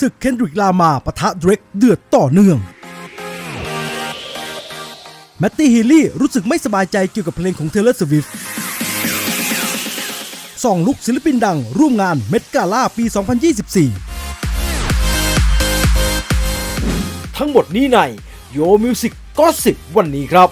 ศึกเคนดริกลามาปะทะเดรกเดือดต่อเนื่องแมตตี้ฮีลี่รู้สึกไม่สบายใจเกี่ยวกับเพลงของเทเลอร์สวิฟสองลุกศิลปินดังร่วมงานเมดกาล่าปี 2024 ทั้งหมดนี้ในโยมิวสิกก็สิบวันนี้ครับ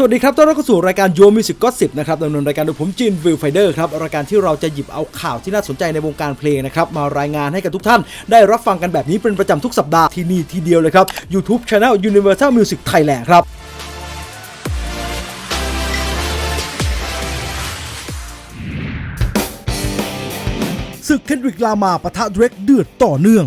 สวัสดีครับ ต้อนรับเข้าสู่รายการโยมิวสิกก็สิบนะครับดำเนินรายการโดยผมจินวิลไฟเดอร์ครับ รายการที่เราจะหยิบเอาข่าวที่น่าสนใจในวงการเพลงนะครับ มารายงานให้กับทุกท่าน ได้รับฟังกันแบบนี้เป็นประจำทุกสัปดาห์ที่นี่ทีเดียวเลยครับ YouTube Channel Universal Music Thailand ครับศึกเคนดริกลามาปะทะเดรกเดือดต่อเนื่อง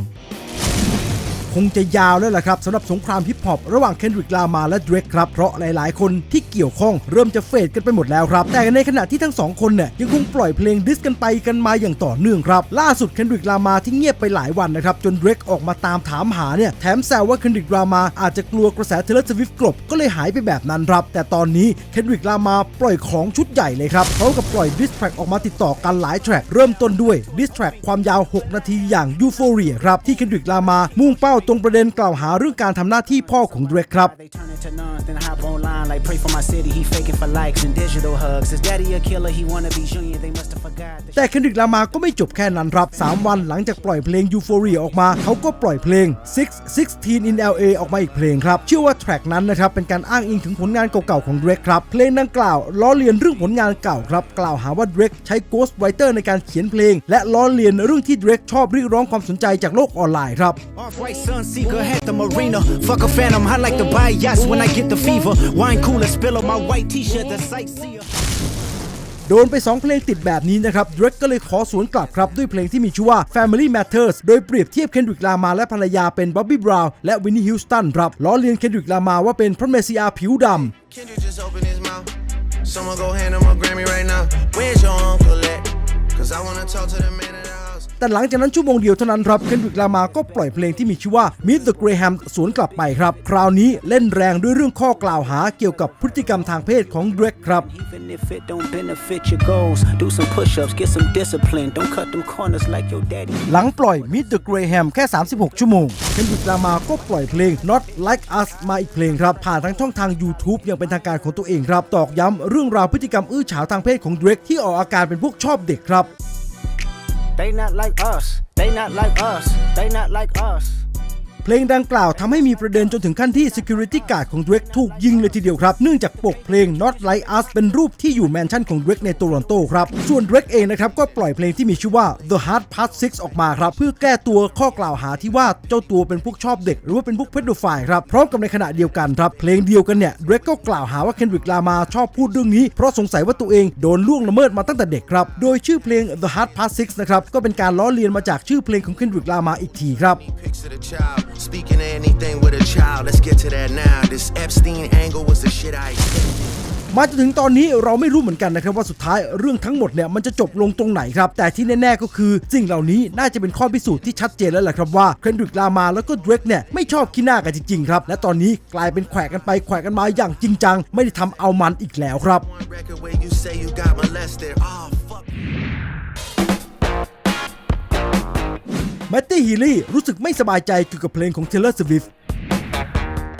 คงจะยาวแล้วล่ะครับสำหรับสงครามฮิปฮอประหว่างเคนดริกลามาและเดรกครับ เพราะหลายๆ คนที่เกี่ยวข้องเริ่มจะเฟดกันไปหมดแล้วครับ แต่ในขณะที่ทั้งสองคนเนี่ยยังคงปล่อยเพลงดิสกันไปกันมาอย่างต่อเนื่องครับ ล่าสุดเคนดริกลามาที่เงียบไปหลายวันนะครับ จนเดรกออกมาตามถามหาเนี่ยแถมแซวว่าเคนดริกลามาอาจจะกลัวกระแสเทเลสวิฟกลบก็เลยหายไปแบบนั้นครับ แต่ตอนนี้เคนดริกลามาปล่อยของชุดใหญ่เลยครับเขากับปล่อยดิสแทร็กออกมาติดต่อกันหลายแทร็กเริ่มต้นด้วยดิสแทร็กความยาว 6 นาทีอย่าง Euphoria ครับที่เคนดริกลามามุ่งเป้าตรงประเด็นกล่าวหาเรื่องการทำหน้าที่พ่อของเดรกครับ They turn into none, then I hop online like pray for my city. He faking for likes and digital hugs. His daddy a killer, he wanna be junior. They must have forgot. that แต่เคนดริกลามาก็ไม่จบแค่นั้นครับ 3 วันหลังจากปล่อยเพลง Euphoria ออกมา เขาก็ปล่อยเพลง Six Sixteen in LA ออกมาอีกเพลงครับ เชื่อว่าแทร็กนั้นนะครับ เป็นการอ้างอิงถึงผลงานเก่าๆของ Drake ครับ เพลงดังกล่าว ล้อเลียนเรื่องผลงานเก่าครับ กล่าวหาว่า Drake ใช้ Ghost Writer ในการเขียนเพลง และล้อเลียนเรื่องที่ Drake ชอบเรียกร้องความสนใจจากโลกออนไลน์ครับ Off-white Sunseeker had the marina. Fuck a phantom, I like to buy yachts when I get the fever. Wine cooler, spill on my white t-shirt, the sightseer. โดนไป 2 เพลงติดแบบนี้นะครับ Drake ก็เลยขอสวนกลับครับ ด้วยเพลงที่มีชื่อว่า Family Matters โดยเปรียบเทียบเคนดริกลามาและภรรยาเป็นบ๊อบบี้บราวน์และวินนี่ฮิวสตันครับล้อเลียนเคนดริกลามาว่าเป็นพระเมสสิอาผิวดำ แต่หลังจากนั้นชั่วโมงเดียวเท่านั้นครับเคนดริกลามาก็ปล่อยเพลงที่มีชื่อว่า Meet the Graham สวนกลับไปครับ คราวนี้เล่นแรงด้วยเรื่องข้อกล่าวหาเกี่ยวกับพฤติกรรมทางเพศของเดรกครับ Even if it don't benefit your goals, do some push-ups, get some discipline. Don't cut them corners like your daddy. หลังปล่อย Meet the Graham แค่ 36 ชั่วโมงเคนดริกลามาก็ปล่อยเพลง Not Like Us มาอีกเพลงครับ ผ่านทั้งช่องทาง YouTube อย่างเป็นทางการของตัวเองครับ ตอกย้ำเรื่องราวพฤติกรรมอื้อฉาวทางเพศของเดรกที่ออกอาการเป็นพวกชอบเด็กครับ They not like us. They not like us. They not like us. เพลงดังกล่าวทำให้มีประเด็นจนถึงขั้นที่ Security Guard ของ Drake ถูกยิงเลยทีเดียวครับ เนื่องจากปกเพลง Not Like Us เป็นรูปที่อยู่แมนชั่นของ Drake ในโตรอนโตครับ ส่วน Drake เองนะครับ ก็ปล่อยเพลงที่มีชื่อว่า The Hard Part 6 ออกมาครับ เพื่อแก้ตัวข้อกล่าวหาที่ว่าเจ้าตัวเป็นพวกชอบเด็ก หรือว่าเป็นพวกเพดโดไฟล์ครับพร้อมกับในขณะเดียวกันครับเพลงเดียวกันเนี่ย Drake ก็กล่าวหาว่า Kendrick Lamar ชอบพูดเรื่องนี้ เพราะสงสัยว่าตัวเองโดนล่วงละเมิดมาตั้งแต่เด็กครับโดยชื่อเพลง The Hard Part 6นะครับก็เป็นการล้อเลียนมาจากชื่อเพลงของ Kendrick Lamar อีกทีครับ Pics of the child. Speaking of anything with a child. Let's get to that now. This Epstein angle was the shit I expected. มาจนถึงตอนนี้เราไม่รู้เหมือนกันนะครับว่าสุดท้ายเรื่องทั้งหมดเนี่ยมันจะจบลงตรงไหนครับ แต่ที่แน่ๆก็คือสิ่งเหล่านี้น่าจะเป็นข้อพิสูจน์ที่ชัดเจนแล้วแหละครับว่าเคนดริกลามาแล้วก็เดรกเนี่ยไม่ชอบขี้หน้ากันจริงๆครับ และตอนนี้กลายเป็นแขวะกันไปแขวะกันมาอย่างจริงจัง ไม่ได้ทำเอามันอีกแล้วครับ แมตตี้ฮีลี่รู้สึกไม่สบายใจเกี่ยวกับเพลงของ Taylor Swift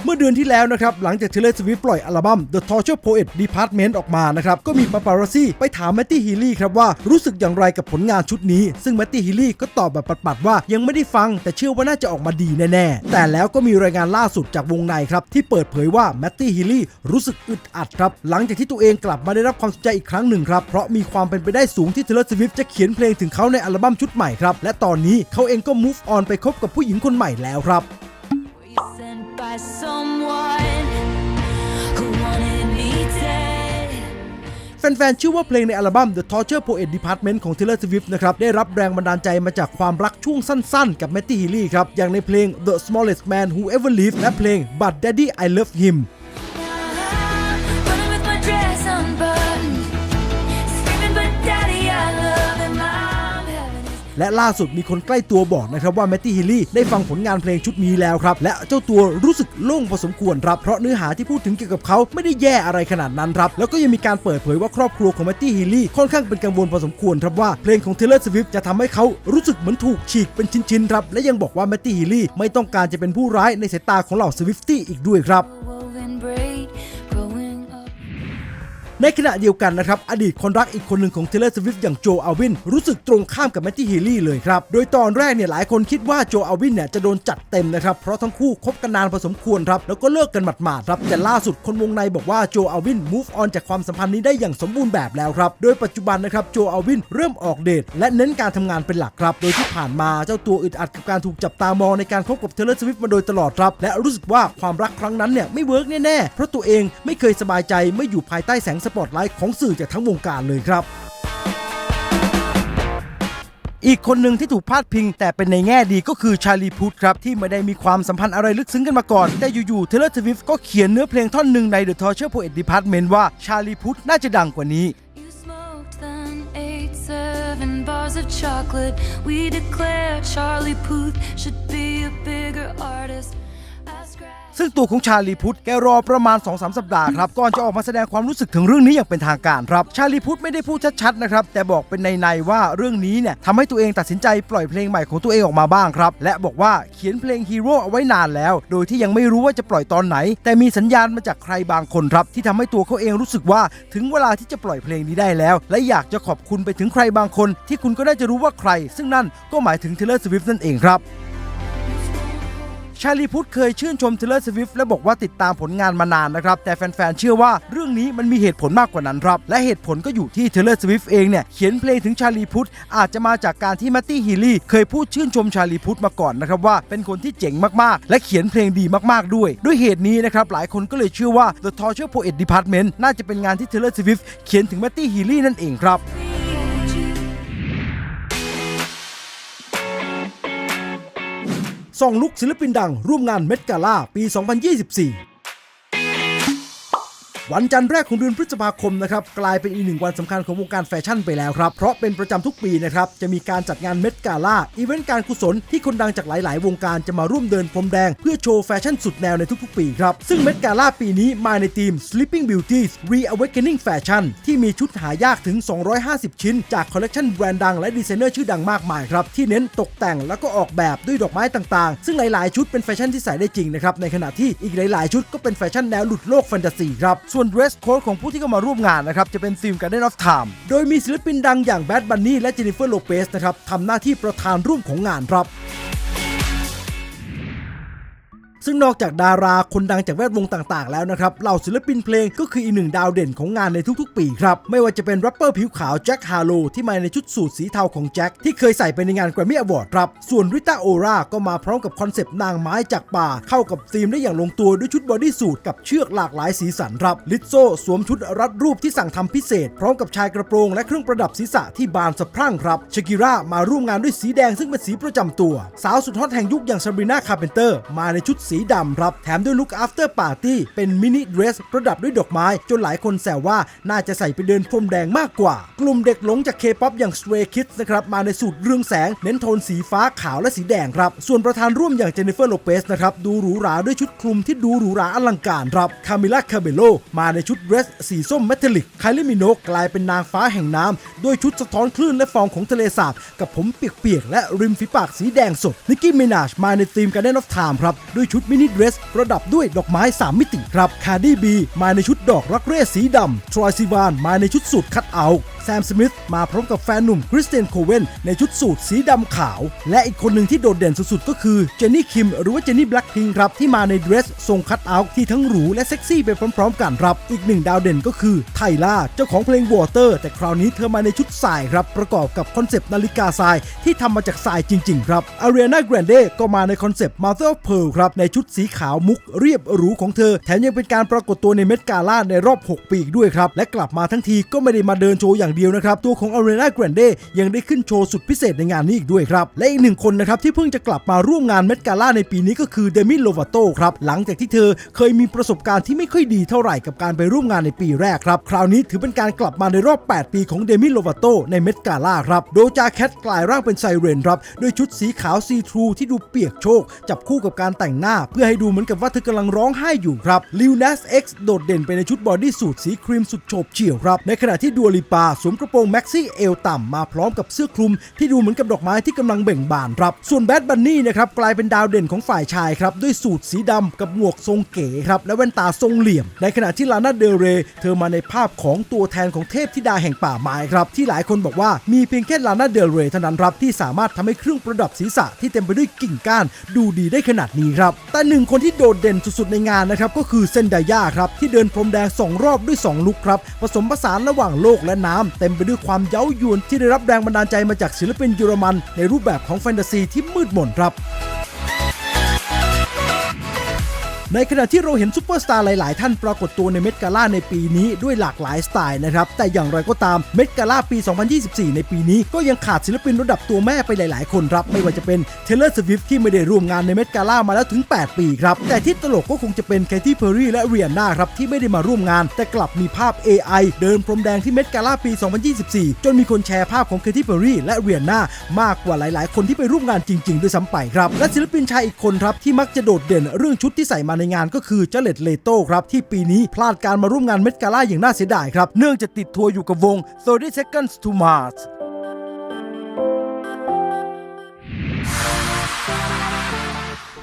เมื่อเดือนที่แล้วนะครับ หลังจาก Taylor Swift ปล่อยอัลบั้ม The Torture Poet Department ออกมานะครับ ก็มีปาปารัซี่ไปถามแมตตี้ฮีลี่ครับว่ารู้สึกอย่างไรกับผลงานชุดนี้ ซึ่งแมตตี้ฮีลี่ก็ตอบแบบปัดๆว่ายังไม่ได้ฟัง แต่เชื่อว่าน่าจะออกมาดีแน่ๆ แต่แล้วก็มีรายงานล่าสุดจากวงในครับที่เปิดเผยว่าแมตตี้ฮีลี่รู้สึกอึดอัดครับหลังจากที่ตัวเองกลับมาได้รับความสนใจอีกครั้งหนึ่งครับเพราะมีความเป็นไปได้สูงที่ Taylor Swift จะเขียนเพลงถึงเขาในอัลบั้มชุดใหม่ครับและตอนนี้เขาเองก็ move on ไปคบกับผู้หญิงคนใหม่แล้วครับ แฟนๆชื่อว่าเพลงในอัลบั้ม The Torture Poet Department ของ Taylor Swift นะครับ ได้รับแรงบันดาลใจมาจากความรักช่วงสั้นๆ กับ Matty Healy ครับ อย่างในเพลง The Smallest Man Who Ever Lived และเพลง But Daddy I Love Him และล่าสุดมีคนใกล้ตัวบอกนะครับว่าแมตตี้ฮิลลี่ได้ฟังผลงานเพลงชุดนี้แล้วครับ และเจ้าตัวรู้สึกโล่งพอสมควรครับ เพราะเนื้อหาที่พูดถึงเกี่ยวกับเขาไม่ได้แย่อะไรขนาดนั้นครับ แล้วก็ยังมีการเปิดเผยว่าครอบครัวของแมตตี้ฮิลลี่ค่อนข้างเป็นกังวลพอสมควรครับว่าเพลงของเทเลอร์สวิฟจะทำให้เขารู้สึกเหมือนถูกฉีกเป็นชิ้นๆครับและยังบอกว่าแมตตี้ฮิลลี่ไม่ต้องการจะเป็นผู้ร้ายในสายตาของเหล่าสวิฟตี้อีกด้วยครับ ในขณะเดียวกันนะครับ อดีตคนรักอีกคนหนึ่งของ Taylor Swift อย่างโจอัลวิน รู้สึกตรงข้ามกับแมตตี้ฮีลี่เลยครับ โดยตอนแรกเนี่ยหลายคนคิดว่าโจอัลวินเนี่ยจะโดนจัดเต็มนะครับ เพราะทั้งคู่คบกันนานพอสมควรครับ แล้วก็เลิกกันหมาดๆครับ แต่ล่าสุดคนวงในบอกว่าโจอัลวิน move on จากความสัมพันธ์นี้ได้อย่างสมบูรณ์แบบแล้วครับ โดยปัจจุบันนะครับโจอัลวินเริ่มออกเดทและเน้นการทำงานเป็นหลักครับ โดยที่ผ่านมาเจ้าตัวอึดอัดกับการถูกจับตามองในการคบกับ Taylor Swift มาโดยตลอดครับและรู้สึกว่าความรักครั้งนั้นเนี่ยไม่เวิร์กแน่ๆเพราะตัวเองไม่เคยสบายใจไม่อยู่ภายใต้แสงสปอตไลท์ของสื่อจากทั้งวงการเลยครับ อีกคนหนึ่งที่ถูกพาดพิง แต่เป็นในแง่ดีก็คือชาลีพุทครับ ที่ไม่ได้มีความสัมพันธ์อะไรลึกซึ้งกันมาก่อน แต่อยู่ๆเทเลอร์ทวิฟก็เขียนเนื้อเพลงท่อนหนึ่งใน The Torture Poet Department ว่าชาลีพุทน่าจะดังกว่านี้ seven bars of chocolate. We declare Charlie Puth should be a bigger artist. ซึ่งตัวของชาลีพุทธแกรอประมาณ 2-3 สัปดาห์ครับก่อนจะออกมาแสดงความรู้สึกถึงเรื่องนี้อย่างเป็นทางการครับ ชาลีพุทธไม่ได้พูดชัดๆนะครับแต่บอกเป็นในๆว่าเรื่องนี้เนี่ยทำให้ตัวเองตัดสินใจปล่อยเพลงใหม่ของตัวเองออกมาบ้างครับ และบอกว่าเขียนเพลงฮีโร่เอาไว้นานแล้ว โดยที่ยังไม่รู้ว่าจะปล่อยตอนไหน แต่มีสัญญาณมาจากใครบางคนครับ ที่ทำให้ตัวเขาเองรู้สึกว่าถึงเวลาที่จะปล่อยเพลงนี้ได้แล้ว และอยากจะขอบคุณไปถึงใครบางคน ที่คุณก็น่าจะรู้ว่าใคร ซึ่งนั่นก็หมายถึง Taylor Swift นั่นเองครับ ชาลีพุทธเคยชื่นชม Taylor Swift และบอกว่าติดตามผลงานมานานนะครับ แต่แฟนๆ เชื่อว่าเรื่องนี้มันมีเหตุผลมากกว่านั้นครับ และเหตุผลก็อยู่ที่ Taylor Swift เองเนี่ย เขียนเพลงถึงชาลีพุทธอาจจะมาจากการที่แมตตี้ฮีลี่เคยพูดชื่นชมชาลีพุทธมาก่อนนะครับว่าเป็นคนที่เจ๋งมากๆ และเขียนเพลงดีมากๆด้วย ด้วยเหตุนี้นะครับหลายคนก็เลยเชื่อว่า The Torture Poet Department น่าจะเป็นงานที่ Taylor Swift เขียนถึงแมตตี้ฮีลี่นั่นเองครับ ส่องลุกศิลปินดังร่วมงานเมดกาล่าปี 2024 วันจันทร์แรกของเดือนพฤษภาคมนะครับกลายเป็นอีกหนึ่งวันสำคัญของวงการแฟชั่นไปแล้วครับ เพราะเป็นประจำทุกปีนะครับจะมีการจัดงานเมดกาล่าอีเวนต์การกุศลที่คนดังจากหลาย ๆ วงการจะมาร่วมเดินพรมแดง เพื่อโชว์แฟชั่นสุดแนวในทุก ๆ ปีครับ ซึ่งเมดกาล่าปีนี้มาในทีม Sleeping Beauties Reawakening Fashion ที่มีชุดหายากถึง 250 ชิ้น จากคอลเลกชันแบรนด์ดังและดีไซเนอร์ชื่อดังมากมายครับที่เน้นตกแต่งแล้วก็ออกแบบด้วยดอกไม้ต่าง ๆ ซึ่งหลาย ๆ ชุดเป็นแฟชั่นที่ใส่ได้จริงนะครับในขณะที่อีกหลาย ๆ ชุดก็เป็นแฟชั่นแนวหลุดโลกแฟนตาซีครับส่วนนเดรสโค้ดของผู้ที่เข้ามาร่วมงานนะครับจะเป็นธีม Garden of Time โดยมีศิลปินดังอย่างแบดบันนี่และเจนิเฟอร์โลเปสนะครับทำหน้าที่ประธานร่วมของงานครับ ซึ่งนอกจากดาราคนดังจากแวดวงต่างๆ แล้วนะครับเหล่าศิลปินเพลงก็คืออีกหนึ่งดาวเด่นของงานในทุกๆ ปีครับ ไม่ว่าจะเป็นแรปเปอร์ผิวขาวแจ็คฮาโลที่มาในชุดสูทสีเทาของแจ็คที่เคยใส่ไปในงานแกรมมี่อวอร์ดครับ ส่วนริต้าโอราก็มาพร้อมกับคอนเซปต์นางไม้จากป่า เข้ากับธีมได้อย่างลงตัวด้วยชุดบอดี้สูทกับเชือกหลากหลายสีสันครับลิซโซสวมชุดรัดรูปที่สั่งทำพิเศษ พร้อมกับชายกระโปรงและเครื่องประดับศีรษะที่บานสะพรั่งครับชากิรามาร่วมงานด้วยสีแดงซึ่งเป็นสีประจำตัว สาวสุดฮอตแห่งยุคอย่างซาบรีนาคาร์เพนเตอร์มาในชุดสีดำครับ แถมด้วยลุค after party เป็นมินิเดรสประดับด้วยดอกไม้ จนหลายคนแซวว่าน่าจะใส่ไปเดินพรมแดงมากกว่า กลุ่มเด็กหลงจากเคป๊อปอย่าง Stray Kids นะครับมาในสูตรเรืองแสง เน้นโทนสีฟ้าขาวและสีแดงครับ ส่วนประธานร่วมอย่างเจนนิเฟอร์โลเปสนะครับดูหรูหราด้วยชุดคลุมที่ดูหรูหราอลังการครับคามิล่าคาเบโลมาในชุดเดรสสีส้มเมทัลลิกไคลิมิโนกลายเป็นนางฟ้าแห่งน้ำด้วยชุดสะท้อนคลื่นและฟองของทะเลสาบกับผมเปียกๆและริมฝีปากสีแดงสดนิกกี้มินาชมาในธีม Garden of Time ครับด้วยชุดมินิเดรส ประดับด้วยดอกไม้ 3 มิติครับ คาร์ดี้บีมาในชุดดอกรักเร่สีดำทรอยซิวานมาในชุดสูทคัดเอาแซมสมิธมาพร้อมกับแฟนหนุ่มคริสเตียนโคเวนในชุดสูทสีดำขาว และอีกคนหนึ่งที่โดดเด่นสุดๆ ก็คือเจนนี่คิมหรือว่าเจนนี่แบล็กพิงครับ ที่มาในเดรสทรงคัตเอาท์ที่ทั้งหรูและเซ็กซี่ไปพร้อมๆ กันครับ อีกหนึ่งดาวเด่นก็คือไทล่าเจ้าของเพลงวอเตอร์แต่คราวนี้เธอมาในชุดทรายครับ ประกอบกับคอนเซปต์นาฬิกาทรายที่ทำมาจากทรายจริงๆครับอารีนาแกรนเดก็มาในคอนเซปต์ Mother of Pearl ครับในชุดสีขาวมุกเรียบหรูของเธอ แถมยังเป็นการปรากฏตัวในเมดกาล่าในรอบ 6 ปีอีกด้วยครับและกลับมาทั้งทีก็ไม่ได้มาเดินโชว์อย่างอย่างเดียวนะครับ ตัวของ Ariana Grande ยังได้ขึ้นโชว์สุดพิเศษในงานนี้อีกด้วยครับ และอีกหนึ่งคนนะครับที่เพิ่งจะกลับมาร่วมงานเมดกาล่าในปีนี้ก็คือเดมิโลวาโตครับ หลังจากที่เธอเคยมีประสบการณ์ที่ไม่ค่อยดีเท่าไหร่กับการไปร่วมงานในปีแรกครับ คราวนี้ถือเป็นการกลับมาในรอบ 8 ปีของเดมิโลวาโตในเมดกาล่าครับโดจาแคทกลายร่างเป็นไซเรนครับด้วยชุดสีขาวซีทรูที่ดูเปียกโชกจับคู่กับการแต่งหน้า เพื่อให้ดูเหมือนกับว่าเธอกำลังร้องไห้อยู่ครับลิวเนสเอ็กซ์โดดเด่นไปในชุดบอดี้สูทสีครีมสุดโฉบเฉี่ยวครับในขณะที่ดัวลิปาสวมกระโปรงแม็กซี่เอวต่ำมาพร้อมกับเสื้อคลุมที่ดูเหมือนกับดอกไม้ที่กำลังเบ่งบานครับส่วนแบดบันนี่นะครับกลายเป็นดาวเด่นของฝ่ายชายครับด้วยสูทสีดำกับหมวกทรงเก๋ครับและแว่นตาทรงเหลี่ยม ในขณะที่ลานาเดลเร เธอมาในภาพของตัวแทนของเทพธิดาแห่งป่าไม้ครับที่หลายคนบอกว่ามีเพียงแค่ลานาเดลเรเท่านั้นครับที่สามารถทำให้เครื่องประดับศีรษะที่เต็มไปด้วยกิ่งก้านดูดีได้ขนาดนี้ครับแต่หนึ่งคนที่โดดเด่นสุดๆในงานนะครับก็คือเซนดาย่าครับที่เดินพรมแดงสองรอบด้วยสองลุคครับผสมผสานระหว่างโลกและน้ำเต็มไปด้วยความเย้ายวนที่ได้รับแรงบันดาลใจมาจากศิลปินเยอรมัน ในรูปแบบของแฟนตาซีที่มืดมนครับ ในขณะที่เราเห็นซูเปอร์สตาร์หลาย ๆ ท่านปรากฏตัวในเมดกาล่าในปีนี้ด้วยหลากหลายสไตล์นะครับ แต่อย่างไรก็ตามเมดกาล่าปี 2024 ในปีนี้ก็ยังขาดศิลปินระดับตัวแม่ไปหลาย ๆ คนครับ ไม่ว่าจะเป็นเทเลอร์สวิฟที่ไม่ได้ร่วมงานในเมดกาล่ามาแล้วถึง 8 ปีครับ แต่ที่ตลกก็คงจะเป็นแคทตี้เพอร์รี่และเรียนนาครับที่ไม่ได้มาร่วมงาน แต่กลับมีภาพ AI เดินพรมแดงที่เมดกาล่าปี 2024 จนมีคนแชร์ภาพของแคทตี้เพอร์รี่และเรียนามากกว่าหลาย ๆ คนที่ไปร่วมงานจริง ๆ ด้วยซ้ำไปครับและศิลปินชายอีกคนครับที่มักจะโดดเด่นเรื่องชุดที่ใส่มาในงานก็คือเจเลตเลโต้ครับ ที่ปีนี้พลาดการมาร่วมงานเมดกาล่าอย่างน่าเสียดายครับ เนื่องจากติดทัวร์อยู่กับวง30 Seconds to Mars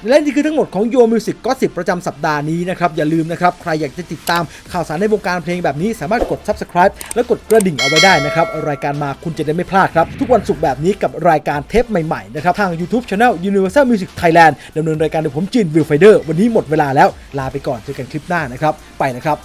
และนี่คือทั้งหมดของโยมิวสิกก็สิบประจำสัปดาห์นี้นะครับ อย่าลืมนะครับ ใครอยากจะติดตามข่าวสารในวงการเพลงแบบนี้สามารถกด Subscribe และกดกระดิ่งเอาไว้ได้นะครับ รายการมาคุณจะได้ไม่พลาดครับ ทุกวันศุกร์แบบนี้กับรายการเทปใหม่ๆนะครับ ทาง YouTube Channel Universal Music Thailand ดำเนินรายการโดยผมจินวิลไฟเดอร์วันนี้หมดเวลาแล้วลาไปก่อนเจอกันคลิปหน้านะครับไปนะครับ